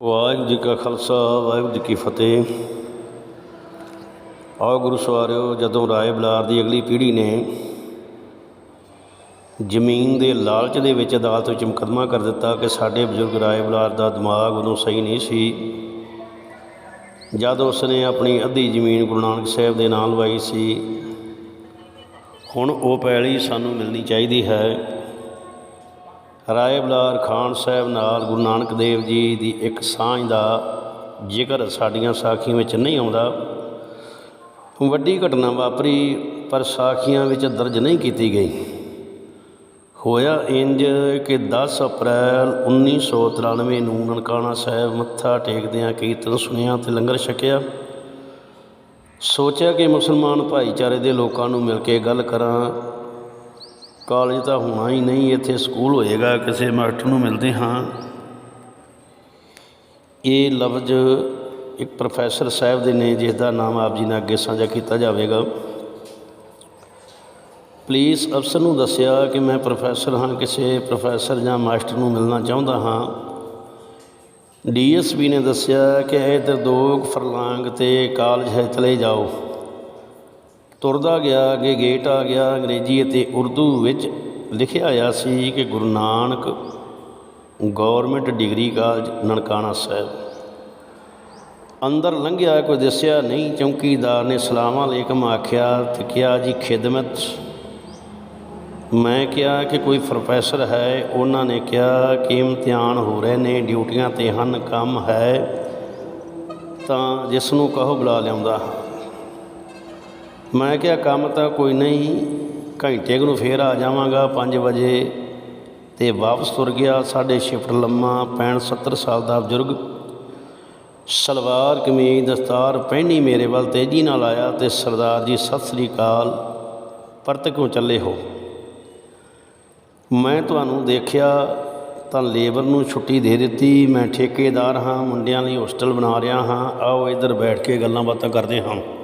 ਵਾਹਿਗੁਰੂ ਜੀ ਕਾ ਖਾਲਸਾ, ਵਾਹਿਗੁਰੂ ਜੀ ਕੀ ਫਤਿਹ। ਆਓ ਗੁਰੂ ਸਵਾਰਿਓ, ਜਦੋਂ ਰਾਏ ਬਲਾਰ ਦੀ ਅਗਲੀ ਪੀੜ੍ਹੀ ਨੇ ਜ਼ਮੀਨ ਦੇ ਲਾਲਚ ਦੇ ਵਿੱਚ ਅਦਾਲਤ ਵਿੱਚ ਮੁਕੱਦਮਾ ਕਰ ਦਿੱਤਾ ਕਿ ਸਾਡੇ ਬਜ਼ੁਰਗ ਰਾਏ ਬਲਾਰ ਦਾ ਦਿਮਾਗ ਉਦੋਂ ਸਹੀ ਨਹੀਂ ਸੀ, ਜਦ ਉਸਨੇ ਆਪਣੀ ਅੱਧੀ ਜ਼ਮੀਨ ਗੁਰੂ ਨਾਨਕ ਸਾਹਿਬ ਦੇ ਨਾਲ ਲਵਾਈ ਸੀ। ਹੁਣ ਉਹ ਪੈਲੀ ਸਾਨੂੰ ਮਿਲਣੀ ਚਾਹੀਦੀ ਹੈ। ਰਾਏ ਬਲਾਰ ਖਾਨ ਸਾਹਿਬ ਨਾਲ ਗੁਰੂ ਨਾਨਕ ਦੇਵ ਜੀ ਦੀ ਇੱਕ ਸਾਂਝ ਦਾ ਜ਼ਿਕਰ ਸਾਡੀਆਂ ਸਾਖੀਆਂ ਵਿੱਚ ਨਹੀਂ ਆਉਂਦਾ। ਵੱਡੀ ਘਟਨਾ ਵਾਪਰੀ, ਪਰ ਸਾਖੀਆਂ ਵਿੱਚ ਦਰਜ ਨਹੀਂ ਕੀਤੀ ਗਈ। ਹੋਇਆ ਇੰਜ ਕਿ 10 ਅਪ੍ਰੈਲ 1993 ਨੂੰ ਨਨਕਾਣਾ ਸਾਹਿਬ ਮੱਥਾ ਟੇਕਦਿਆਂ ਕੀਰਤਨ ਸੁਣਿਆ ਤੇ ਲੰਗਰ ਛਕਿਆ। ਸੋਚਿਆ ਕਿ ਮੁਸਲਮਾਨ ਭਾਈਚਾਰੇ ਦੇ ਲੋਕਾਂ ਨੂੰ ਮਿਲ ਕੇ ਗੱਲ ਕਰਾਂ ਕਾਲਜ ਤਾਂ ਹੋਣਾ ਹੀ ਨਹੀਂ, ਇੱਥੇ ਸਕੂਲ ਹੋਏਗਾ, ਕਿਸੇ ਮਾਸਟਰ ਨੂੰ ਮਿਲਦੇ ਹਾਂ। ਇਹ ਲਫ਼ਜ਼ ਇੱਕ ਪ੍ਰੋਫੈਸਰ ਸਾਹਿਬ ਦੇ ਨੇ, ਜਿਸ ਦਾ ਨਾਮ ਆਪ ਜੀ ਨਾਲ ਅੱਗੇ ਸਾਂਝਾ ਕੀਤਾ ਜਾਵੇਗਾ। ਪੁਲਿਸ ਅਫਸਰ ਨੂੰ ਦੱਸਿਆ ਕਿ ਮੈਂ ਪ੍ਰੋਫੈਸਰ ਹਾਂ, ਕਿਸੇ ਪ੍ਰੋਫੈਸਰ ਜਾਂ ਮਾਸਟਰ ਨੂੰ ਮਿਲਣਾ ਚਾਹੁੰਦਾ ਹਾਂ। ਡੀਐਸਪੀ ਨੇ ਦੱਸਿਆ ਕਿ ਇੱਧਰ ਦੋ ਫਰਲਾਂਗ ਤੇ ਕਾਲਜ ਹੈ, ਚਲੇ ਜਾਓ। ਤੁਰਦਾ ਗਿਆ, ਅੱਗੇ ਗੇਟ ਆ ਗਿਆ, ਅੰਗਰੇਜ਼ੀ ਅਤੇ ਉਰਦੂ ਵਿੱਚ ਲਿਖਿਆ ਆਇਆ ਸੀ ਕਿ Guru Nanak government degree college Nankana Sahib. ਅੰਦਰ ਲੰਘਿਆ, ਕੋਈ ਦੱਸਿਆ ਨਹੀਂ, ਚੌਕੀਦਾਰ ਨੇ ਸਲਾਮ ਅਲੈਕਮ ਆਖਿਆ ਤੇ ਕਿਹਾ, ਜੀ, ਖਿਦਮਤ। ਮੈਂ ਕਿਹਾ ਕਿ ਕੋਈ ਪ੍ਰੋਫੈਸਰ ਹੈ, ਉਹਨਾਂ ਨੇ ਕਿਹਾ ਕਿ ਇਮਤਿਹਾਨ ਹੋ ਰਹੇ ਨੇ ਡਿਊਟੀਆਂ ਤੇ ਹਨ, ਕੰਮ ਹੈ, ਤਾਂ ਜਿਸ ਨੂੰ ਕਹੋ ਬੁਲਾ ਲਿਆਉਂਦਾ ਹਾਂ। ਮੈਂ ਕਿਹਾ, ਕੰਮ ਤਾਂ ਕੋਈ ਨਹੀਂ, ਘੰਟੇ ਕੁ ਨੂੰ ਫੇਰ ਆ ਜਾਵਾਂਗਾ 5 ਵਜੇ ਤੇ ਵਾਪਸ ਤੁਰ ਗਿਆ। ਸਾਡੇ ਸ਼ਿਫਟ ਲੰਮਾ 65 70 ਸਾਲ ਦਾ ਬਜ਼ੁਰਗ। ਸਲਵਾਰ ਕਮੀਜ਼, ਦਸਤਾਰ ਪਹਿਨੀ ਮੇਰੇ ਵੱਲ, ਤੇਜ਼ੀ ਨਾਲ ਆਇਆ ਤੇ ਸਰਦਾਰ ਜੀ, ਸਤਿ ਸ੍ਰੀ ਅਕਾਲ, ਪਰਤ ਕਿਉਂ ਚੱਲੇ ਹੋ? ਮੈਂ ਤੁਹਾਨੂੰ ਦੇਖਿਆ ਤਾਂ ਲੇਬਰ ਨੂੰ ਛੁੱਟੀ ਦੇ ਦਿੱਤੀ। ਮੈਂ ਠੇਕੇਦਾਰ ਹਾਂ, ਮੁੰਡਿਆਂ ਲਈ ਹੋਸਟਲ ਬਣਾ ਰਿਹਾ ਹਾਂ। ਆਓ ਇੱਧਰ ਬੈਠ ਕੇ ਗੱਲਾਂ ਬਾਤਾਂ ਕਰਦੇ ਹਾਂ।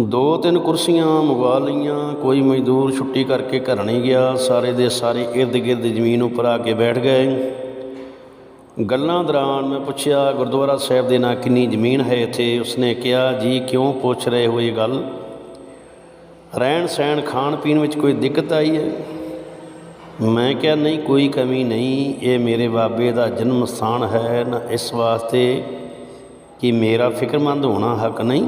ਦੋ ਤਿੰਨ ਕੁਰਸੀਆਂ ਮੰਗਵਾ ਲਈਆਂ, ਕੋਈ ਮਜ਼ਦੂਰ ਛੁੱਟੀ ਕਰਕੇ ਘਰ ਨਹੀਂ ਗਿਆ, ਸਾਰੇ ਦੇ ਸਾਰੇ ਇਰਦ ਗਿਰਦ ਜ਼ਮੀਨ ਉੱਪਰ ਆ ਕੇ ਬੈਠ ਗਏ। ਗੱਲਾਂ ਦੌਰਾਨ ਮੈਂ ਪੁੱਛਿਆ, ਗੁਰਦੁਆਰਾ ਸਾਹਿਬ ਦੇ ਨਾਂ ਕਿੰਨੀ ਜ਼ਮੀਨ ਹੈ ਇੱਥੇ? ਉਸਨੇ ਕਿਹਾ, ਜੀ, ਕਿਉਂ ਪੁੱਛ ਰਹੇ ਹੋ ਇਹ ਗੱਲ? ਰਹਿਣ ਸਹਿਣ ਖਾਣ ਪੀਣ ਵਿੱਚ ਕੋਈ ਦਿੱਕਤ ਆਈ ਹੈ? ਮੈਂ ਕਿਹਾ, ਨਹੀਂ, ਕੋਈ ਕਮੀ ਨਹੀਂ, ਇਹ ਮੇਰੇ ਬਾਬੇ ਦਾ ਜਨਮ ਸਥਾਨ ਹੈ। ਨਾ ਇਸ ਵਾਸਤੇ ਕਿ ਮੇਰਾ ਫਿਕਰਮੰਦ ਹੋਣਾ ਹੱਕ ਨਹੀਂ।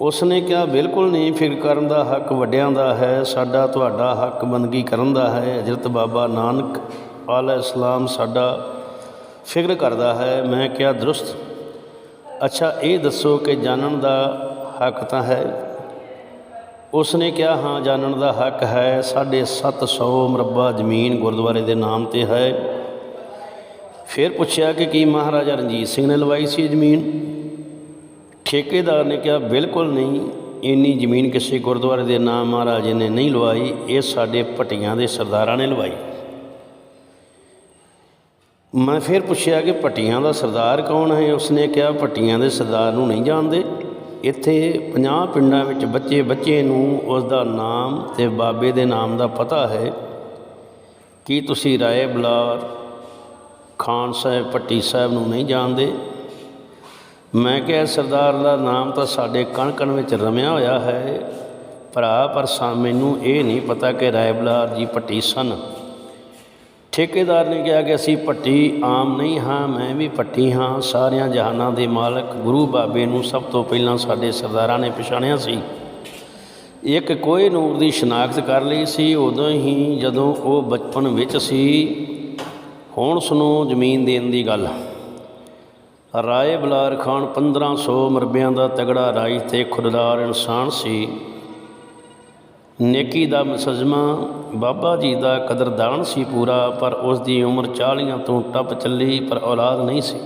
ਉਸ ਨੇ ਕਿਹਾ, ਬਿਲਕੁਲ ਨਹੀਂ ਫਿਕਰ ਕਰਨ ਦਾ ਹੱਕ ਵੱਡਿਆਂ ਦਾ ਹੈ, ਸਾਡਾ ਤੁਹਾਡਾ ਹੱਕ ਬੰਦਗੀ ਕਰਨ ਦਾ ਹੈ, ਹਜ਼ਰਤ ਬਾਬਾ ਨਾਨਕ ਆਲਾ ਇਸਲਾਮ ਸਾਡਾ ਫਿਕਰ ਕਰਦਾ ਹੈ। ਮੈਂ ਕਿਹਾ, ਦਰੁਸਤ, ਅੱਛਾ, ਇਹ ਦੱਸੋ ਕਿ ਜਾਣਨ ਦਾ ਹੱਕ ਤਾਂ ਹੈ? ਉਸ ਨੇ ਕਿਹਾ, ਹਾਂ, ਜਾਣਨ ਦਾ ਹੱਕ ਹੈ ਸਾਢੇ 700 ਮਰਬਾ ਜ਼ਮੀਨ ਗੁਰਦੁਆਰੇ ਦੇ ਨਾਮ ਤੇ ਹੈ। ਫਿਰ ਪੁੱਛਿਆ ਕਿ ਕੀ ਮਹਾਰਾਜਾ ਰਣਜੀਤ ਸਿੰਘ ਨੇ ਲਵਾਈ ਸੀ ਇਹ ਜ਼ਮੀਨ? ਠੇਕੇਦਾਰ ਨੇ ਕਿਹਾ, ਬਿਲਕੁਲ ਨਹੀਂ, ਇੰਨੀ ਜ਼ਮੀਨ ਕਿਸੇ ਗੁਰਦੁਆਰੇ ਦੇ ਨਾਮ ਮਹਾਰਾਜੇ ਨੇ ਨਹੀਂ ਲਵਾਈ, ਇਹ ਸਾਡੇ ਭਟੀਆਂ ਦੇ ਸਰਦਾਰਾਂ ਨੇ ਲਵਾਈ। ਮੈਂ ਫਿਰ ਪੁੱਛਿਆ ਕਿ ਭਟੀਆਂ ਦਾ ਸਰਦਾਰ ਕੌਣ ਹੈ? ਉਸਨੇ ਕਿਹਾ, ਭਟੀਆਂ ਦੇ ਸਰਦਾਰ ਨੂੰ ਨਹੀਂ ਜਾਣਦੇ। ਇੱਥੇ 50 ਪਿੰਡਾਂ ਵਿੱਚ ਬੱਚੇ ਬੱਚੇ ਨੂੰ ਉਸ ਦਾ ਨਾਮ ਤੇ ਬਾਬੇ ਦੇ ਨਾਮ ਦਾ ਪਤਾ ਹੈ। ਕੀ ਤੁਸੀਂ ਰਾਏ ਬਲਾਰ ਖਾਨ ਸਾਹਿਬ, ਭੱਟੀ ਸਾਹਿਬ ਨੂੰ ਨਹੀਂ ਜਾਣਦੇ? ਮੈਂ ਕਿਹਾ, ਸਰਦਾਰ, ਦਾ ਨਾਮ ਤਾਂ ਸਾਡੇ ਕਣ ਕਣ ਵਿੱਚ ਰਮਿਆ ਹੋਇਆ ਹੈ। ਭਰਾ, ਪਰ ਸਾ, ਮੈਨੂੰ ਇਹ ਨਹੀਂ ਪਤਾ ਕਿ ਰਾਇਬਲਾਰ ਜੀ ਭੱਟੀ ਸਨ। ਠੇਕੇਦਾਰ ਨੇ ਕਿਹਾ ਕਿ ਅਸੀਂ ਭੱਟੀ ਆਮ ਨਹੀਂ ਹਾਂ, ਮੈਂ ਵੀ ਭੱਟੀ ਹਾਂ। ਸਾਰਿਆਂ ਜਹਾਨਾਂ ਦੇ ਮਾਲਕ ਗੁਰੂ ਬਾਬੇ ਨੂੰ ਸਭ ਤੋਂ ਪਹਿਲਾਂ ਸਾਡੇ ਸਰਦਾਰਾਂ ਨੇ ਪਛਾਣਿਆ ਸੀ। ਇੱਕ ਕੋਏ ਨੂਰ ਦੀ ਸ਼ਨਾਖਤ ਕਰ ਲਈ ਸੀ। ਉਦੋਂ ਹੀ ਜਦੋਂ ਉਹ ਬਚਪਨ ਵਿੱਚ ਸੀ, ਹੁਣ ਸੁਣੋ ਜ਼ਮੀਨ ਦੇਣ ਦੀ ਗੱਲ। ਰਾਏ ਬਲਾਰ ਖਾਨ 1500 ਮਰਬਿਆਂ ਦਾ ਤਗੜਾ ਰਾਜ ਤੇ ਖੁਦਦਾਰ ਇਨਸਾਨ ਸੀ। ਨੇਕੀ ਦਾ ਮਸਜਮਾ, ਬਾਬਾ ਜੀ ਦਾ ਕਦਰਦਾਨ ਸੀ ਪੂਰਾ, ਪਰ ਉਸ ਦੀ ਉਮਰ 40 ਤੋਂ ਟੱਪ ਚੱਲੀ, ਪਰ ਔਲਾਦ ਨਹੀਂ ਸੀ।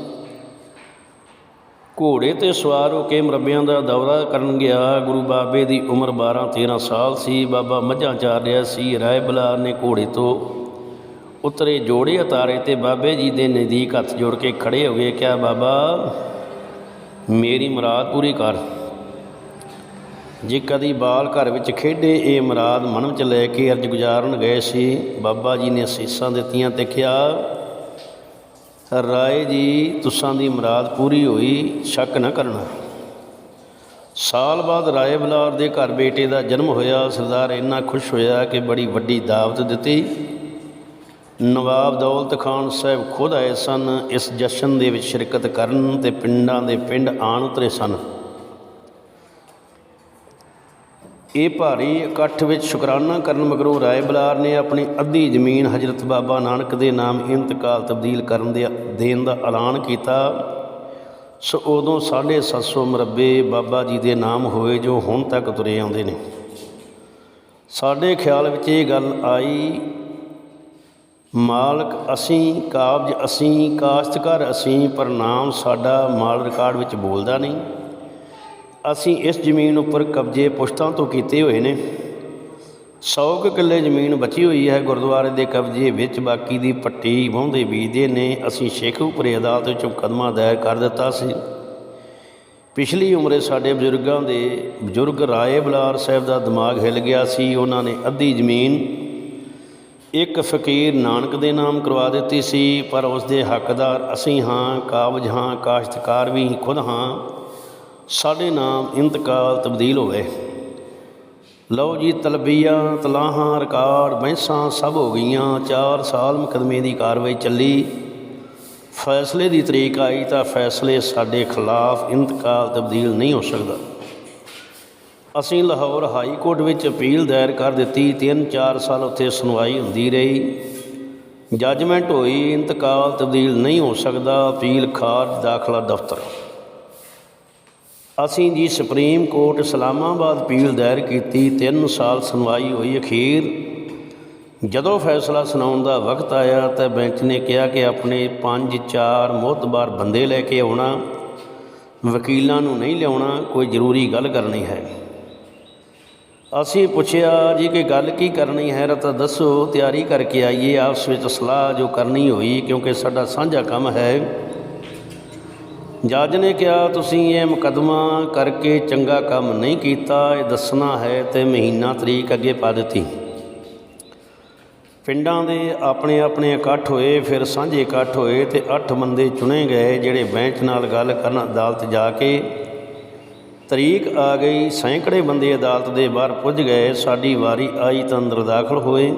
ਘੋੜੇ ਤੇ ਸਵਾਰ ਹੋ ਕੇ ਮਰਬਿਆਂ ਦਾ ਦੌਰਾ ਕਰਨ ਗਿਆ। ਗੁਰੂ ਬਾਬੇ ਦੀ ਉਮਰ 12 13 ਸਾਲ ਸੀ। ਬਾਬਾ ਮੱਝਾਂ ਚਾਰ ਰਿਹਾ ਸੀ। ਰਾਏ ਬਲਾਰ ਨੇ ਘੋੜੇ ਤੋਂ ਉਤਰੇ ਜੋੜੇ ਅਤਾਰੇ ਤੇ ਬਾਬੇ ਜੀ ਦੇ ਨਜ਼ਦੀਕ ਹੱਥ ਜੋੜ ਕੇ ਖੜੇ ਹੋ ਗਏ। ਕਿਹਾ ਬਾਬਾ, ਮੇਰੀ ਮੁਰਾਦ ਪੂਰੀ ਕਰ। ਜੇ ਕਦੀ ਬਾਲ ਘਰ ਵਿੱਚ ਖੇਡੇ, ਇਹ ਮੁਰਾਦ ਮਨ ਵਿੱਚ ਲੈ ਕੇ ਅਰਜ ਗੁਜ਼ਾਰਨ ਗਏ ਸੀ। ਬਾਬਾ ਜੀ ਨੇ ਅਸੀਸਾਂ ਦਿੱਤੀਆਂ ਤੇ ਕਿਹਾ, ਰਾਏ ਜੀ, ਤੁਸਾਂ ਦੀ ਮੁਰਾਦ ਪੂਰੀ ਹੋਈ, ਸ਼ੱਕ ਨਾ ਕਰਨਾ। ਸਾਲ ਬਾਅਦ ਰਾਏ ਬਲਾਰ ਦੇ ਘਰ ਬੇਟੇ ਦਾ ਜਨਮ ਹੋਇਆ। ਸਰਦਾਰ ਇੰਨਾ ਖੁਸ਼ ਹੋਇਆ ਕਿ ਬੜੀ ਵੱਡੀ ਦਾਵਤ ਦਿੱਤੀ। ਨਵਾਬ ਦੌਲਤ ਖਾਨ ਸਾਹਿਬ ਖੁਦ ਆਏ ਸਨ, ਇਸ ਜਸ਼ਨ ਦੇ ਵਿੱਚ ਸ਼ਿਰਕਤ ਕਰਨ ਤੇ ਪਿੰਡਾਂ ਦੇ ਪਿੰਡ ਆਣ ਉਤਰੇ ਸਨ। ਇਹ ਭਾਰੀ ਇਕੱਠ ਵਿੱਚ ਸ਼ੁਕਰਾਨਾ ਕਰਨ ਮਗਰੋਂ ਰਾਏ ਬਲਾਰ ਨੇ ਆਪਣੀ ਅੱਧੀ ਜ਼ਮੀਨ ਹਜ਼ਰਤ ਬਾਬਾ ਨਾਨਕ ਦੇ ਨਾਮ ਇੰਤਕਾਲ ਤਬਦੀਲ ਕਰਨ ਦੇ ਦੇਣ ਦਾ ਐਲਾਨ ਕੀਤਾ। ਸੋ ਉਦੋਂ 750 ਮਰਬੇ ਬਾਬਾ ਜੀ ਦੇ ਨਾਮ ਹੋਏ ਜੋ ਹੁਣ ਤੱਕ ਤੁਰੇ ਆਉਂਦੇ ਨੇ। ਸਾਡੇ ਖਿਆਲ ਵਿੱਚ ਇਹ ਗੱਲ ਆਈ ਮਾਲਕ ਅਸੀਂ, ਕਾਬਜ ਅਸੀਂ, ਕਾਸ਼ਤਕਾਰ ਅਸੀਂ, ਪਰ ਨਾਮ ਸਾਡਾ ਮਾਲ ਰਿਕਾਰਡ ਵਿੱਚ ਬੋਲਦਾ ਨਹੀਂ। ਅਸੀਂ ਇਸ ਜ਼ਮੀਨ ਉੱਪਰ ਕਬਜ਼ੇ ਪੁਸ਼ਤਾਂ ਤੋਂ ਕੀਤੇ ਹੋਏ ਨੇ। 100 ਕੁ ਕਿੱਲੇ ਜ਼ਮੀਨ ਬਚੀ ਹੋਈ ਹੈ, ਗੁਰਦੁਆਰੇ ਦੇ ਕਬਜ਼ੇ ਵਿੱਚ ਬਾਕੀ ਦੀ ਪੱਟੀ ਵਾਹੁੰਦੇ ਬੀਜਦੇ ਨੇ। ਅਸੀਂ ਸ਼ੇਖੂਪੁਰੇ ਅਦਾਲਤ ਵਿੱਚ ਮੁਕੱਦਮਾ ਦਾਇਰ ਕਰ ਦਿੱਤਾ ਸੀ। ਪਿਛਲੀ ਉਮਰੇ ਸਾਡੇ ਬਜ਼ੁਰਗਾਂ ਦੇ ਬਜ਼ੁਰਗ ਰਾਏ ਬਲਾਰ ਸਾਹਿਬ ਦਾ ਦਿਮਾਗ ਹਿੱਲ ਗਿਆ ਸੀ। ਉਹਨਾਂ ਨੇ ਅੱਧੀ ਜ਼ਮੀਨ ਇੱਕ ਫਕੀਰ ਨਾਨਕ ਦੇ ਨਾਮ ਕਰਵਾ ਦਿੱਤੀ ਸੀ, ਪਰ ਉਸ ਦੇ ਹੱਕਦਾਰ ਅਸੀਂ ਹਾਂ, ਕਾਬਜ ਹਾਂ, ਕਾਸ਼ਤਕਾਰ ਵੀ ਖੁਦ ਹਾਂ। ਸਾਡੇ ਨਾਮ ਇੰਤਕਾਲ ਤਬਦੀਲ ਹੋ ਗਏ। ਲਓ ਜੀ ਤਲਬੀਆਂ, ਤਲਾਹਾਂ ਰਿਕਾਰਡ ਬੈਂਸਾਂ ਸਭ ਹੋ ਗਈਆਂ। 4 ਸਾਲ ਮੁਕਦਮੇ ਦੀ ਕਾਰਵਾਈ ਚੱਲੀ। ਫੈਸਲੇ ਦੀ ਤਰੀਕ ਆਈ ਤਾਂ ਫੈਸਲੇ ਸਾਡੇ ਖਿਲਾਫ ਇੰਤਕਾਲ ਤਬਦੀਲ ਨਹੀਂ ਹੋ ਸਕਦਾ। ਅਸੀਂ ਲਾਹੌਰ ਹਾਈ ਕੋਰਟ ਵਿੱਚ ਅਪੀਲ ਦਾਇਰ ਕਰ ਦਿੱਤੀ 3-4 ਸਾਲ ਉੱਥੇ ਸੁਣਵਾਈ ਹੁੰਦੀ ਰਹੀ। ਜੱਜਮੈਂਟ ਹੋਈ, ਇੰਤਕਾਲ ਤਬਦੀਲ ਨਹੀਂ ਹੋ ਸਕਦਾ, ਅਪੀਲ ਖਾਰਜ ਦਾਖਲਾ ਦਫ਼ਤਰ। ਅਸੀਂ ਜੀ ਸੁਪਰੀਮ ਕੋਰਟ ਇਸਲਾਮਾਬਾਦ ਅਪੀਲ ਦਾਇਰ ਕੀਤੀ 3 ਸਾਲ ਸੁਣਵਾਈ ਹੋਈ ਅਖੀਰ। ਜਦੋਂ ਫੈਸਲਾ ਸੁਣਾਉਣ ਦਾ ਵਕਤ ਆਇਆ ਤਾਂ ਬੈਂਚ ਨੇ ਕਿਹਾ ਕਿ ਆਪਣੇ 5-4 ਮੋਤਬਾਰ ਬੰਦੇ ਲੈ ਕੇ ਆਉਣਾ, ਵਕੀਲਾਂ ਨੂੰ ਨਹੀਂ ਲਿਆਉਣਾ, ਕੋਈ ਜ਼ਰੂਰੀ ਗੱਲ ਕਰਨੀ ਹੈ। ਅਸੀਂ ਪੁੱਛਿਆ, ਜੀ ਕਿ ਗੱਲ ਕੀ ਕਰਨੀ ਹੈ? ਰਤਾ ਦੱਸੋ, ਤਿਆਰੀ ਕਰਕੇ ਆਈਏ, ਆਪਸ ਵਿੱਚ ਸਲਾਹ ਜੋ ਕਰਨੀ ਹੋਈ, ਕਿਉਂਕਿ ਸਾਡਾ ਸਾਂਝਾ ਕੰਮ ਹੈ। ਜੱਜ ਨੇ ਕਿਹਾ, ਤੁਸੀਂ ਇਹ ਮੁਕੱਦਮਾ ਕਰਕੇ ਚੰਗਾ ਕੰਮ ਨਹੀਂ ਕੀਤਾ, ਇਹ ਦੱਸਣਾ ਹੈ ਤੇ ਮਹੀਨਾ ਤਰੀਕ ਅੱਗੇ ਪਾ ਦਿੱਤੀ। ਪਿੰਡਾਂ ਦੇ ਆਪਣੇ ਆਪਣੇ ਇਕੱਠ ਹੋਏ, ਫਿਰ ਸਾਂਝੇ ਇਕੱਠ ਹੋਏ ਤੇ 8 ਬੰਦੇ ਚੁਣੇ ਗਏ, ਜਿਹੜੇ ਬੈਂਚ ਨਾਲ ਗੱਲ ਕਰਨ ਅਦਾਲਤ ਜਾ ਕੇ ਤਰੀਕ ਆ ਗਈ, ਸੈਂਕੜੇ ਬੰਦੇ ਅਦਾਲਤ ਦੇ ਬਾਹਰ ਪੁੱਜ ਗਏ, ਸਾਡੀ ਵਾਰੀ ਆਈ ਤਾਂ ਅੰਦਰ ਦਾਖਲ ਹੋਏ।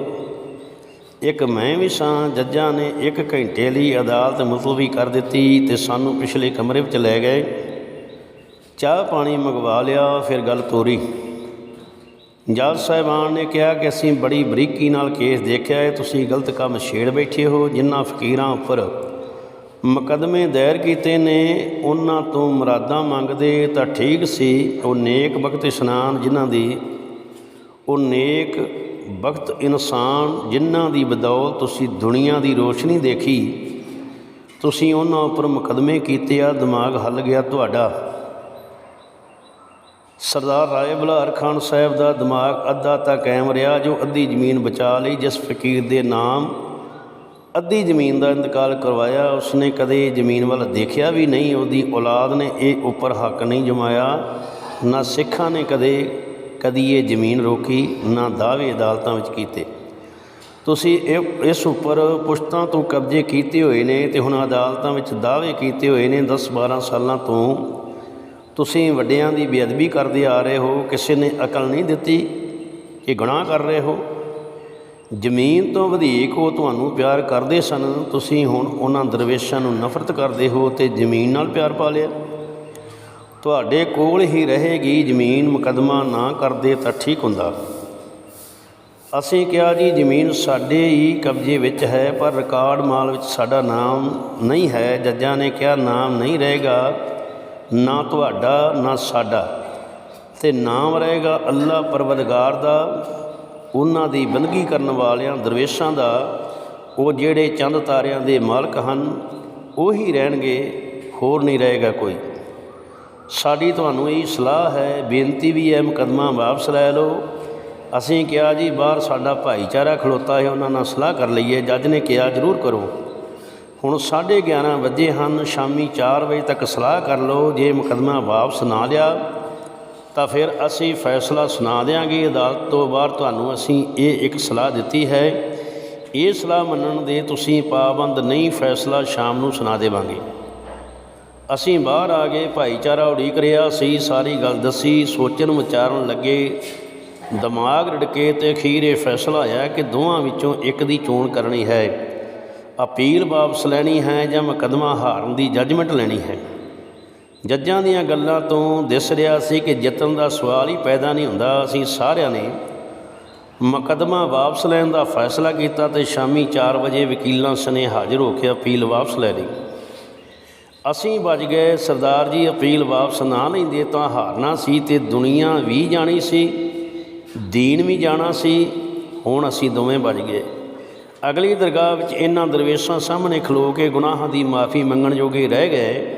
ਇੱਕ ਮੈਂ ਵੀ ਸਾਂ, ਜੱਜਾਂ ਨੇ ਇੱਕ ਘੰਟੇ ਲਈ ਅਦਾਲਤ ਮੁਲਤਵੀ ਕਰ ਦਿੱਤੀ ਤੇ ਸਾਨੂੰ ਪਿਛਲੇ ਕਮਰੇ ਵਿੱਚ ਲੈ ਗਏ। ਚਾਹ ਪਾਣੀ ਮੰਗਵਾ ਲਿਆ, ਫਿਰ ਗੱਲ ਤੋਰੀ। ਜੱਜ ਸਾਹਿਬਾਨ ਨੇ ਕਿਹਾ ਕਿ ਅਸੀਂ ਬੜੀ ਬਰੀਕੀ ਨਾਲ ਕੇਸ ਦੇਖਿਆ ਹੈ, ਤੁਸੀਂ ਗਲਤ ਕੰਮ ਛੇੜ ਬੈਠੇ ਹੋ ਜਿਨ੍ਹਾਂ ਫਕੀਰਾਂ ਉੱਪਰ ਮੁਕਦਮੇ ਦਾਇਰ ਕੀਤੇ ਨੇ, ਉਹਨਾਂ ਤੋਂ ਮੁਰਾਦਾਂ ਮੰਗਦੇ ਤਾਂ ਠੀਕ ਸੀ। ਉਹ ਨੇਕ ਬਖਤ ਇਸ਼ਨਾਨ ਜਿਨ੍ਹਾਂ ਦੀ, ਉਹ ਨੇਕ ਵਕਤ ਇਨਸਾਨ ਜਿਨ੍ਹਾਂ ਦੀ ਬਦੌਲਤ ਤੁਸੀਂ ਦੁਨੀਆ ਦੀ ਰੋਸ਼ਨੀ ਦੇਖੀ। ਤੁਸੀਂ ਉਹਨਾਂ ਉੱਪਰ ਮੁਕੱਦਮੇ ਕੀਤੇ ਆ ਦਿਮਾਗ ਹੱਲ ਗਿਆ ਤੁਹਾਡਾ। ਸਰਦਾਰ ਰਾਏ ਬੁਲਾਰ ਖਾਨ ਸਾਹਿਬ ਦਾ ਦਿਮਾਗ ਅੱਧਾ ਤਾਂ ਕਾਇਮ ਰਿਹਾ, ਜੋ ਅੱਧੀ ਜ਼ਮੀਨ ਬਚਾ ਲਈ, ਜਿਸ ਫਕੀਰ ਦੇ ਨਾਮ ਅੱਧੀ ਜ਼ਮੀਨ ਦਾ ਇੰਤਕਾਲ ਕਰਵਾਇਆ, ਉਸਨੇ ਕਦੇ ਜ਼ਮੀਨ ਵੱਲ ਦੇਖਿਆ ਵੀ ਨਹੀਂ, ਉਹਦੀ ਔਲਾਦ ਨੇ ਇਹ ਉੱਪਰ ਹੱਕ ਨਹੀਂ ਜਮਾਇਆ, ਨਾ ਸਿੱਖਾਂ ਨੇ ਕਦੇ, ਕਦੀ ਇਹ ਜ਼ਮੀਨ ਰੋਕੀ, ਨਾ ਦਾਅਵੇ ਅਦਾਲਤਾਂ ਵਿੱਚ ਕੀਤੇ। ਤੁਸੀਂ ਇਹ, ਇਸ ਉੱਪਰ ਪੁਸ਼ਤਾਂ ਤੋਂ ਕਬਜ਼ੇ ਕੀਤੇ ਹੋਏ ਨੇ ਤੇ ਹੁਣ ਅਦਾਲਤਾਂ ਵਿੱਚ ਦਾਅਵੇ ਕੀਤੇ ਹੋਏ ਨੇ 10 12 ਸਾਲਾਂ ਤੋਂ। ਤੁਸੀਂ ਵੱਡਿਆਂ ਦੀ ਬੇਅਦਬੀ ਕਰਦੇ ਆ ਰਹੇ ਹੋ, ਕਿਸੇ ਨੇ ਅਕਲ ਨਹੀਂ ਦਿੱਤੀ ਕਿ ਗੁਨਾਹ ਕਰ ਰਹੇ ਹੋ? ਜ਼ਮੀਨ ਤੋਂ ਵਧੇਕ ਉਹ ਤੁਹਾਨੂੰ ਪਿਆਰ ਕਰਦੇ ਸਨ। ਤੁਸੀਂ ਹੁਣ ਉਹਨਾਂ ਦਰਵੇਸ਼ਾਂ ਨੂੰ ਨਫ਼ਰਤ ਕਰਦੇ ਹੋ ਤੇ ਜ਼ਮੀਨ ਨਾਲ ਪਿਆਰ ਪਾ ਲਿਆ। ਤੁਹਾਡੇ ਕੋਲ ਹੀ ਰਹੇਗੀ ਜ਼ਮੀਨ, ਮੁਕੱਦਮਾ ਨਾ ਕਰਦੇ ਤਾਂ ਠੀਕ ਹੁੰਦਾ। ਅਸੀਂ ਕਿਹਾ, ਜੀ, ਜ਼ਮੀਨ ਸਾਡੇ ਹੀ ਕਬਜ਼ੇ ਵਿੱਚ ਹੈ, ਪਰ ਰਿਕਾਰਡ ਮਾਲ ਵਿੱਚ ਸਾਡਾ ਨਾਮ ਨਹੀਂ ਹੈ। ਜੱਜਾਂ ਨੇ ਕਿਹਾ, ਨਾਮ ਨਹੀਂ ਰਹੇਗਾ, ਨਾ ਤੁਹਾਡਾ, ਨਾ ਸਾਡਾ। ਤੇ ਨਾਮ ਰਹੇਗਾ ਅੱਲਾ ਪਰਵਦਗਾਰ ਦਾ ਉਹਨਾਂ ਦੀ ਬੰਦਗੀ ਕਰਨ ਵਾਲਿਆਂ, ਦਰਵੇਸ਼ਾਂ ਦਾ, ਉਹ ਜਿਹੜੇ ਚੰਦ ਤਾਰਿਆਂ ਦੇ ਮਾਲਕ ਹਨ, ਉਹੀ ਰਹਿਣਗੇ, ਹੋਰ ਨਹੀਂ ਰਹੇਗਾ ਕੋਈ। ਸਾਡੀ ਤੁਹਾਨੂੰ ਇਹ ਸਲਾਹ ਹੈ, ਬੇਨਤੀ ਵੀ ਹੈ, ਮੁਕੱਦਮਾ ਵਾਪਸ ਲੈ ਲਓ। ਅਸੀਂ ਕਿਹਾ ਜੀ, ਬਾਹਰ ਸਾਡਾ ਭਾਈਚਾਰਾ ਖਲੋਤਾ ਹੈ, ਉਹਨਾਂ ਨਾਲ ਸਲਾਹ ਕਰ ਲਈਏ, ਜੱਜ ਨੇ ਕਿਹਾ, ਜ਼ਰੂਰ ਕਰੋ। ਹੁਣ 11:30 ਵਜੇ ਹਨ, ਸ਼ਾਮੀ 4 ਵਜੇ ਤੱਕ ਸਲਾਹ ਕਰ ਲਓ, ਜੇ ਮੁਕੱਦਮਾ ਵਾਪਸ ਨਾ ਲਿਆ ਤਾਂ ਫਿਰ ਅਸੀਂ ਫੈਸਲਾ ਸੁਣਾ ਦੇਵਾਂਗੇ ਅਦਾਲਤ ਤੋਂ ਬਾਹਰ ਤੁਹਾਨੂੰ ਅਸੀਂ ਇਹ ਇੱਕ ਸਲਾਹ ਦਿੱਤੀ ਹੈ। ਇਹ ਸਲਾਹ ਮੰਨਣ ਦੇ ਤੁਸੀਂ ਪਾਬੰਦ ਨਹੀਂ, ਫੈਸਲਾ ਸ਼ਾਮ ਨੂੰ ਸੁਣਾ ਦੇਵਾਂਗੇ। ਅਸੀਂ ਬਾਹਰ ਆ ਗਏ, ਭਾਈਚਾਰਾ ਉਡੀਕ ਰਿਹਾ ਸੀ ਸਾਰੀ ਗੱਲ ਦੱਸੀ, ਸੋਚਣ ਵਿਚਾਰਨ ਲੱਗੇ। ਦਿਮਾਗ ਰੜਕੇ ਤੇ ਅਖੀਰ ਇਹ ਫੈਸਲਾ ਆਇਆ ਕਿ ਦੋਵਾਂ ਵਿੱਚੋਂ ਇੱਕ ਦੀ ਚੋਣ ਕਰਨੀ ਹੈ। ਅਪੀਲ ਵਾਪਸ ਲੈਣੀ ਹੈ ਜਾਂ ਮੁਕੱਦਮਾ ਹਾਰਨ ਦੀ ਜੱਜਮੈਂਟ ਲੈਣੀ ਹੈ। ਜੱਜਾਂ ਦੀਆਂ ਗੱਲਾਂ ਤੋਂ ਦਿਸ ਰਿਹਾ ਸੀ ਕਿ ਜਿੱਤਣ ਦਾ ਸਵਾਲ ਹੀ ਪੈਦਾ ਨਹੀਂ ਹੁੰਦਾ। ਅਸੀਂ ਸਾਰਿਆਂ ਨੇ ਮੁਕੱਦਮਾ ਵਾਪਸ ਲੈਣ ਦਾ ਫੈਸਲਾ ਕੀਤਾ ਤੇ ਸ਼ਾਮੀ 4 ਵਜੇ ਵਕੀਲਾਂ ਸਨੇ ਹਾਜ਼ਰ ਹੋ ਕੇ ਅਪੀਲ ਵਾਪਸ ਲੈ ਲਈ। ਅਸੀਂ ਬਚ ਗਏ। ਸਰਦਾਰ ਜੀ, ਅਪੀਲ ਵਾਪਸ ਨਾ ਲੈਂਦੇ ਤਾਂ ਹਾਰਨਾ ਸੀ ਤੇ ਦੁਨੀਆ ਵੀ ਜਾਣੀ ਸੀ, ਦੀਨ ਵੀ ਜਾਣਾ ਸੀ। ਹੁਣ ਅਸੀਂ ਦੋਵੇਂ ਬਚ ਗਏ। ਅਗਲੀ ਦਰਗਾਹ ਵਿੱਚ ਇਹਨਾਂ ਦਰਵੇਸ਼ਾਂ ਸਾਹਮਣੇ ਖਲੋ ਕੇ ਗੁਨਾਹਾਂ ਦੀ ਮਾਫੀ ਮੰਗਣ ਜੋਗੇ ਰਹਿ ਗਏ।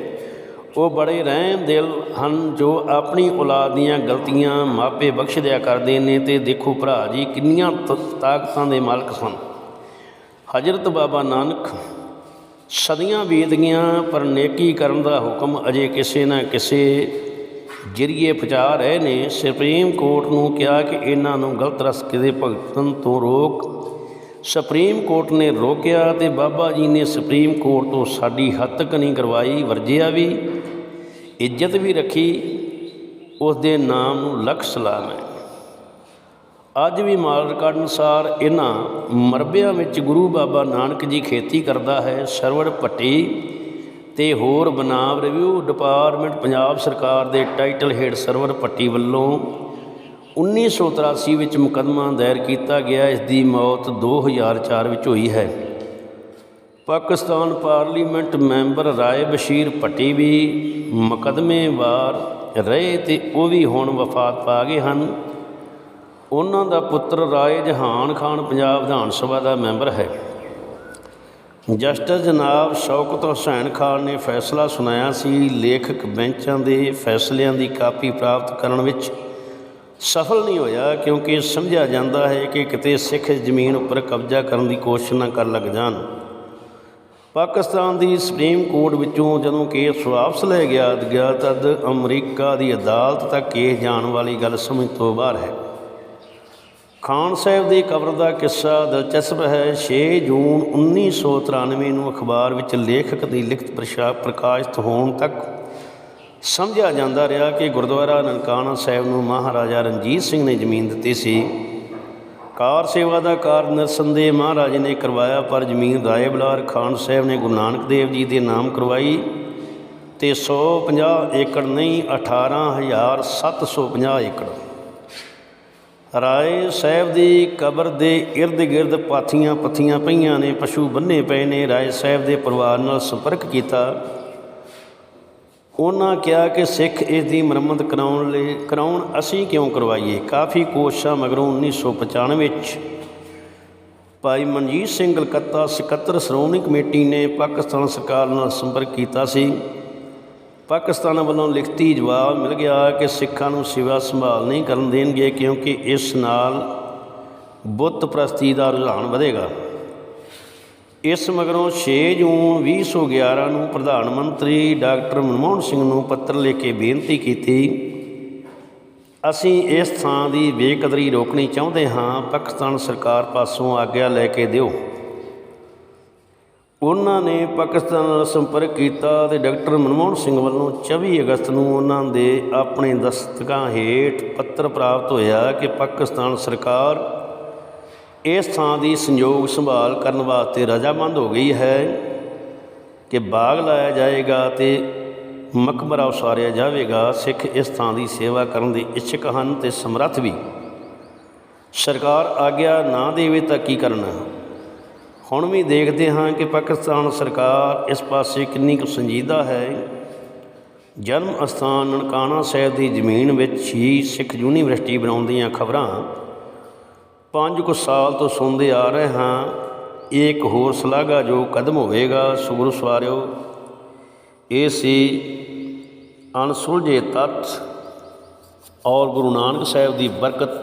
ਉਹ ਬੜੇ ਰਹਿਮ ਦਿਲ ਹਨ ਜੋ ਆਪਣੀ ਔਲਾਦ ਦੀਆਂ ਗਲਤੀਆਂ ਮਾਪੇ ਬਖਸ਼ ਦਿਆ ਕਰਦੇ ਨੇ ਤੇ ਦੇਖੋ ਭਰਾ ਜੀ, ਕਿੰਨੀਆਂ ਤਾਕਤਾਂ ਦੇ ਮਾਲਕ ਸਨ। ਹਜ਼ਰਤ ਬਾਬਾ ਨਾਨਕ ਸਦੀਆਂ ਬੀਤ ਗਈਆਂ ਪਰ ਨੇਕੀ ਕਰਨ ਦਾ ਹੁਕਮ ਅਜੇ ਕਿਸੇ ਨਾ ਕਿਸੇ ਜਰੀਏ ਪਹੁੰਚਾ ਰਹੇ ਨੇ। ਸੁਪਰੀਮ ਕੋਰਟ ਨੂੰ ਕਿਹਾ ਕਿ ਇਹਨਾਂ ਨੂੰ ਗਲਤ ਰਸਤੇ ਦੇ ਭਗਤਨ ਤੋਂ ਰੋਕ। ਸੁਪਰੀਮ ਕੋਰਟ ਨੇ ਰੋਕਿਆ ਤੇ ਬਾਬਾ ਜੀ ਨੇ ਸੁਪਰੀਮ ਕੋਰਟ ਤੋਂ ਸਾਡੀ ਹੱਦ ਤੱਕ ਨਹੀਂ ਕਰਵਾਈ, ਵਰਜਿਆ ਵੀ। ਇੱਜ਼ਤ ਵੀ ਰੱਖੀ ਉਸ ਦੇ ਨਾਮ ਨੂੰ ਲੱਖ ਸਲਾਮ ਹੈ। ਅੱਜ ਵੀ ਮਾਲ ਰਿਕਾਰਡ ਅਨੁਸਾਰ ਇਹਨਾਂ ਮਰਬਿਆਂ ਵਿੱਚ ਗੁਰੂ ਬਾਬਾ ਨਾਨਕ ਜੀ ਖੇਤੀ ਕਰਦਾ ਹੈ ਸਰਵਰ ਭੱਟੀ ਤੇ ਹੋਰ ਬਨਾਮ ਰਿਵਿਊ ਡਿਪਾਰਟਮੈਂਟ ਪੰਜਾਬ ਸਰਕਾਰ ਦੇ ਟਾਈਟਲ ਹੇਡ ਸਰਵਰ ਭੱਟੀ ਵੱਲੋਂ 1983 ਵਿੱਚ ਮੁਕੱਦਮਾ ਦਾਇਰ ਕੀਤਾ ਗਿਆ, ਇਸ ਦੀ ਮੌਤ 2004 ਵਿੱਚ ਹੋਈ ਹੈ। ਪਾਕਿਸਤਾਨ ਪਾਰਲੀਮੈਂਟ ਮੈਂਬਰ ਰਾਏ ਬਸ਼ੀਰ ਭੱਟੀ ਵੀ ਮੁਕੱਦਮੇਵਾਰ ਰਹੇ ਤੇ ਉਹ ਵੀ ਹੁਣ ਵਫਾਤ ਪਾ ਗਏ ਹਨ। ਉਹਨਾਂ ਦਾ ਪੁੱਤਰ ਰਾਏ ਜਹਾਨ ਖਾਨ ਪੰਜਾਬ ਵਿਧਾਨ ਸਭਾ ਦਾ ਮੈਂਬਰ ਹੈ। ਜਸਟਿਸ ਜਨਾਬ ਸ਼ੌਕਤ ਹੁਸੈਨ ਖਾਨ ਨੇ ਫੈਸਲਾ ਸੁਣਾਇਆ ਸੀ, ਲੇਖਕ ਬੈਂਚਾਂ ਦੇ ਫੈਸਲਿਆਂ ਦੀ ਕਾਪੀ ਪ੍ਰਾਪਤ ਕਰਨ ਵਿੱਚ ਸਫਲ ਨਹੀਂ ਹੋਇਆ ਕਿਉਂਕਿ ਸਮਝਿਆ ਜਾਂਦਾ ਹੈ ਕਿ ਕਿਤੇ ਸਿੱਖ ਜ਼ਮੀਨ ਉੱਪਰ ਕਬਜ਼ਾ ਕਰਨ ਦੀ ਕੋਸ਼ਿਸ਼ ਨਾ ਕਰ ਲੱਗ ਜਾਣ। ਪਾਕਿਸਤਾਨ ਦੀ ਸੁਪਰੀਮ ਕੋਰਟ ਵਿੱਚੋਂ ਜਦੋਂ ਕੇਸ ਵਾਪਸ ਲੈ ਗਿਆ ਗਿਆ ਤਦ ਅਮਰੀਕਾ ਦੀ ਅਦਾਲਤ ਤੱਕ ਕੇਸ ਜਾਣ ਵਾਲੀ ਗੱਲ ਸਮਝ ਤੋਂ ਬਾਹਰ ਹੈ। ਖਾਨ ਸਾਹਿਬ ਦੀ ਕਬਰ ਦਾ ਕਿੱਸਾ ਦਿਲਚਸਪ ਹੈ। 6 ਜੂਨ 1993 ਨੂੰ ਅਖਬਾਰ ਵਿੱਚ ਲੇਖਕ ਦੀ ਲਿਖਤ ਪ੍ਰਸ਼ਾ, ਪ੍ਰਕਾਸ਼ਿਤ ਹੋਣ ਤੱਕ ਸਮਝਿਆ ਜਾਂਦਾ ਰਿਹਾ ਕਿ ਗੁਰਦੁਆਰਾ ਨਨਕਾਣਾ ਸਾਹਿਬ ਨੂੰ ਮਹਾਰਾਜਾ ਰਣਜੀਤ ਸਿੰਘ ਨੇ ਜ਼ਮੀਨ ਦਿੱਤੀ ਸੀ। ਕਾਰ ਸੇਵਾ ਦਾ ਕਾਰਜ ਨਰਸੰਦੇ ਮਹਾਰਾਜ ਨੇ ਕਰਵਾਇਆ, ਪਰ ਜ਼ਮੀਨ ਰਾਏ ਬਲਾਰ ਖਾਨ ਸਾਹਿਬ ਨੇ ਗੁਰੂ ਨਾਨਕ ਦੇਵ ਜੀ ਦੇ ਨਾਮ ਕਰਵਾਈ ਤੇ 150 ਏਕੜ ਨਹੀਂ 18750 ਏਕੜ। ਰਾਏ ਸਾਹਿਬ ਦੀ ਕਬਰ ਦੇ ਇਰਦ ਗਿਰਦ ਪਾਥੀਆਂ ਪੱਥੀਆਂ ਪਈਆਂ ਨੇ, ਪਸ਼ੂ ਬੰਨੇ ਪਏ ਨੇ। ਰਾਏ ਸਾਹਿਬ ਦੇ ਪਰਿਵਾਰ ਨਾਲ ਸੰਪਰਕ ਕੀਤਾ। ਉਹਨਾਂ ਕਿਹਾ ਕਿ ਸਿੱਖ ਇਸ ਦੀ ਮੁਰੰਮਤ ਕਰਾਉਣ ਲਈ, ਕਰਾਉਣ ਅਸੀਂ ਕਿਉਂ ਕਰਵਾਈਏ? ਕਾਫੀ ਕੋਸ਼ਿਸ਼ਾਂ ਮਗਰੋਂ 1995 ਵਿੱਚ ਭਾਈ ਮਨਜੀਤ ਸਿੰਘ ਕਲਕੱਤਾ ਸਕੱਤਰ ਸ਼੍ਰੋਮਣੀ ਕਮੇਟੀ ਨੇ ਪਾਕਿਸਤਾਨ ਸਰਕਾਰ ਨਾਲ ਸੰਪਰਕ ਕੀਤਾ ਸੀ। ਪਾਕਿਸਤਾਨ ਵੱਲੋਂ ਲਿਖਤੀ ਜਵਾਬ ਮਿਲ ਗਿਆ ਕਿ ਸਿੱਖਾਂ ਨੂੰ ਸਿਵਾ ਸੰਭਾਲ ਨਹੀਂ ਕਰਨ ਦੇਣਗੇ ਕਿਉਂਕਿ ਇਸ ਨਾਲ ਬੁੱਤ ਪ੍ਰਸਤੀ ਦਾ ਰੁਝਾਨ ਵਧੇਗਾ। ਇਸ ਮਗਰੋਂ 6 ਜੂਨ 2011 ਨੂੰ ਪ੍ਰਧਾਨ ਮੰਤਰੀ ਡਾਕਟਰ ਮਨਮੋਹਨ ਸਿੰਘ ਨੂੰ ਪੱਤਰ ਲਿਖ ਕੇ ਬੇਨਤੀ ਕੀਤੀ, ਅਸੀਂ ਇਸ ਥਾਂ ਦੀ ਬੇਕਦਰੀ ਰੋਕਣੀ ਚਾਹੁੰਦੇ ਹਾਂ, ਪਾਕਿਸਤਾਨ ਸਰਕਾਰ ਪਾਸੋਂ ਆਗਿਆ ਲੈ ਕੇ ਦਿਓ। ਉਹਨਾਂ ਨੇ ਪਾਕਿਸਤਾਨ ਨਾਲ ਸੰਪਰਕ ਕੀਤਾ ਤੇ ਡਾਕਟਰ ਮਨਮੋਹਨ ਸਿੰਘ ਵੱਲੋਂ 24 ਅਗਸਤ ਨੂੰ ਉਹਨਾਂ ਦੇ ਆਪਣੇ ਦਸਤਕਾਂ ਹੇਠ ਪੱਤਰ ਪ੍ਰਾਪਤ ਹੋਇਆ ਕਿ ਪਾਕਿਸਤਾਨ ਸਰਕਾਰ ਇਸ ਥਾਂ ਦੀ ਸੰਯੋਗ ਸੰਭਾਲ ਕਰਨ ਵਾਸਤੇ ਰਜਾਮੰਦ ਹੋ ਗਈ ਹੈ ਕਿ ਬਾਗ ਲਾਇਆ ਜਾਏਗਾ ਤੇ ਮਕਬਰਾ ਉਸਾਰਿਆ ਜਾਵੇਗਾ। ਸਿੱਖ ਇਸ ਥਾਂ ਦੀ ਸੇਵਾ ਕਰਨ ਦੇ ਇੱਛਕ ਹਨ ਤੇ ਸਮਰੱਥ ਵੀ। ਸਰਕਾਰ ਆਗਿਆ ਨਾ ਦੇਵੇ ਤਾਂ ਕੀ ਕਰਨਾ? ਹੁਣ ਵੀ ਦੇਖਦੇ ਹਾਂ ਕਿ ਪਾਕਿਸਤਾਨ ਸਰਕਾਰ ਇਸ ਪਾਸੇ ਕਿੰਨੀ ਕੁ ਸੰਜੀਦਾ ਹੈ। ਜਨਮ ਅਸਥਾਨ ਨਨਕਾਣਾ ਸਾਹਿਬ ਦੀ ਜ਼ਮੀਨ ਵਿੱਚ ਹੀ ਸਿੱਖ ਯੂਨੀਵਰਸਿਟੀ ਬਣਾਉਣ ਦੀਆਂ ਖਬਰਾਂ ਪੰਜ ਕੁ ਸਾਲ ਤੋਂ ਸੁਣਦੇ ਆ ਰਹੇ ਹਾਂ ਇਹ ਇੱਕ ਹੋਰ ਸ਼ਲਾਘਾਯੋਗ ਕਦਮ ਹੋਵੇਗਾ ਸੁਗਰ ਸਵਾਰਿਓ। ਇਹ ਸੀ ਅਣਸੁਲਝੇ ਤੱਤ ਔਰ ਗੁਰੂ ਨਾਨਕ ਸਾਹਿਬ ਦੀ ਬਰਕਤ,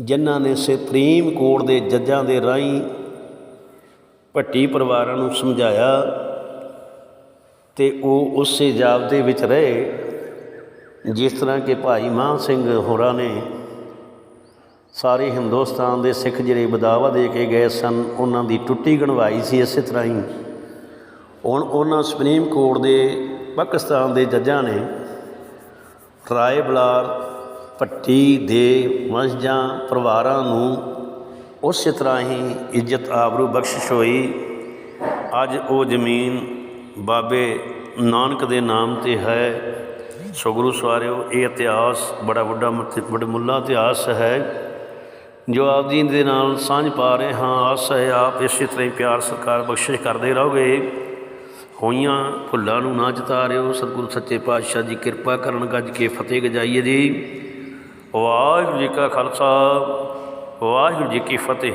ਜਿਨ੍ਹਾਂ ਨੇ ਸੁਪਰੀਮ ਕੋਰਟ ਦੇ ਜੱਜਾਂ ਦੇ ਰਾਹੀਂ ਭੱਟੀ ਪਰਿਵਾਰਾਂ ਨੂੰ ਸਮਝਾਇਆ ਤੇ ਉਹ ਉਸੇ ਜਾਬਤੇ ਵਿੱਚ ਰਹੇ, ਜਿਸ ਤਰ੍ਹਾਂ ਕਿ ਭਾਈ ਮਾਨ ਸਿੰਘ ਹੋਰਾਂ ਨੇ ਸਾਰੇ ਹਿੰਦੁਸਤਾਨ ਦੇ ਸਿੱਖ ਜਿਹੜੇ ਬਦਾਵਾ ਦੇ ਕੇ ਗਏ ਸਨ, ਉਹਨਾਂ ਦੀ ਟੁੱਟੀ ਗਣਵਾਈ ਸੀ ਇਸੇ ਤਰ੍ਹਾਂ ਹੀ। ਹੁਣ ਉਹਨਾਂ ਸੁਪਰੀਮ ਕੋਰਟ ਦੇ, ਪਾਕਿਸਤਾਨ ਦੇ ਜੱਜਾਂ ਨੇ ਰਾਏ ਬਲਾਰ, ਭੱਟੀ ਦੇ ਵੰਸ਼ਜਾਂ, ਪਰਿਵਾਰਾਂ ਨੂੰ ਉਸੇ ਤਰ੍ਹਾਂ ਹੀ ਇੱਜ਼ਤ ਆਬਰੂ ਬਖਸ਼ਿਸ਼ ਹੋਈ। ਅੱਜ ਉਹ ਜ਼ਮੀਨ ਬਾਬੇ ਨਾਨਕ ਦੇ ਨਾਮ ਤੇ ਹੈ। ਸੋ ਗੁਰੂ ਸਵਾਰਿਓ, ਇਹ ਇਤਿਹਾਸ ਬੜਾ ਵੱਡਾ ਮਤ- ਬੜਾ ਮੁੱਲਾ ਇਤਿਹਾਸ ਹੈ। ਜੋ ਆਪ ਜੀ ਦੇ ਨਾਲ ਸਾਂਝ ਪਾ ਰਹੇ ਹਾਂ, ਆਸ ਹੈ ਆਪ ਇਸੇ ਤਰ੍ਹਾਂ ਹੀ ਪਿਆਰ ਸਤਿਕਾਰ ਬਖਸ਼ਿਸ਼ ਕਰਦੇ ਰਹੋਗੇ। ਹੋਈਆਂ ਭੁੱਲਾਂ ਨੂੰ ਨਾ ਜਤਾ ਰਿਓ ਸਤਿਗੁਰੂ ਸੱਚੇ ਪਾਤਸ਼ਾਹ ਜੀ, ਕਿਰਪਾ ਕਰਨ ਗੱਜ ਕੇ ਫਤਿਹ ਗਜਾਈਏ ਜੀ। ਵਾਹਿਗੁਰੂ ਜੀ ਕਾ ਖਾਲਸਾ, ਵਾਹਿਗੁਰੂ ਜੀ ਕੀ ਫਤਿਹ।